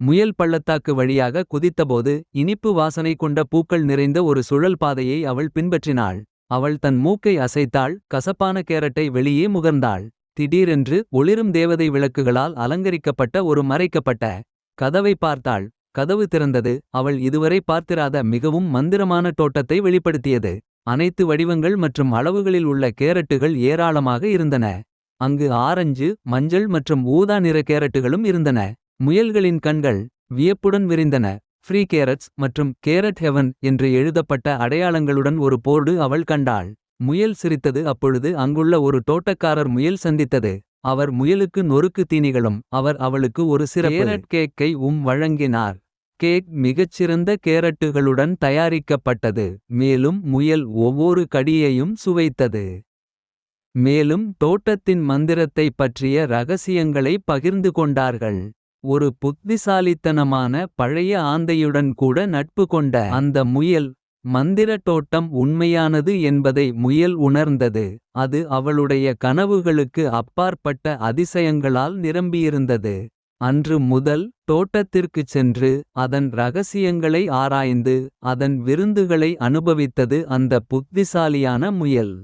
முயல் பள்ளத்தாக்கு வழியாக குதித்தபோது இனிப்பு வாசனை கொண்ட பூக்கள் நிறைந்த ஒரு சுழல் பாதையை அவள் பின்பற்றினாள். அவள் தன் மூக்கை அசைத்தாள் கசப்பான கேரட்டை வெளியே முகர்ந்தாள். திடீரென்று ஒளிரும் தேவதை விளக்குகளால் அலங்கரிக்கப்பட்ட ஒரு மறைக்கப்பட்ட கதவை பார்த்தாள். கதவு திறந்தது அவள் இதுவரை பார்த்திராத மிகவும் மந்திரமான தோட்டத்தை வெளிப்படுத்தியது. அனைத்து வடிவங்கள் மற்றும் அளவுகளில் உள்ள கேரட்டுகள் ஏராளமாக இருந்தன. அங்கு ஆரஞ்சு மஞ்சள் மற்றும் ஊதா நிற கேரட்டுகளும் இருந்தன. முயல்களின் கண்கள் வியப்புடன் விரிந்தன. ஃப்ரீ கேரட்ஸ் மற்றும் கேரட் ஹெவன் என்று எழுதப்பட்ட அடையாளங்களுடன் ஒரு போர்டு அவள் கண்டாள். முயல் சிரித்தது அப்பொழுது அங்குள்ள ஒரு தோட்டக்காரர் முயல் சந்தித்தது. அவர் முயலுக்கு நொறுக்கு தீனிகளும் அவர் அவளுக்கு ஒரு சிறு கேரட் கேக்கை உம் வழங்கினார். கேக் மிகச்சிறந்த கேரட்டுகளுடன் தயாரிக்கப்பட்டது. மேலும் முயல் ஒவ்வொரு கடியையும் சுவைத்தது. மேலும் தோட்டத்தின் மந்திரத்தை பற்றிய ரகசியங்களை பகிர்ந்து கொண்டார்கள். ஒரு புத்திசாலித்தனமான பழைய ஆந்தையுடன் கூட நட்பு கொண்ட அந்த முயல். மந்திர தோட்டம் உண்மையானது என்பதை முயல் உணர்ந்தது. அது அவளுடைய கனவுகளுக்கு அப்பாற்பட்ட அதிசயங்களால் நிரம்பியிருந்தது. அன்று முதல் தோட்டத்திற்குச் சென்று அதன் ரகசியங்களை ஆராய்ந்து. அதன் விருந்துகளை அனுபவித்தது அந்த புத்திசாலியான முயல்.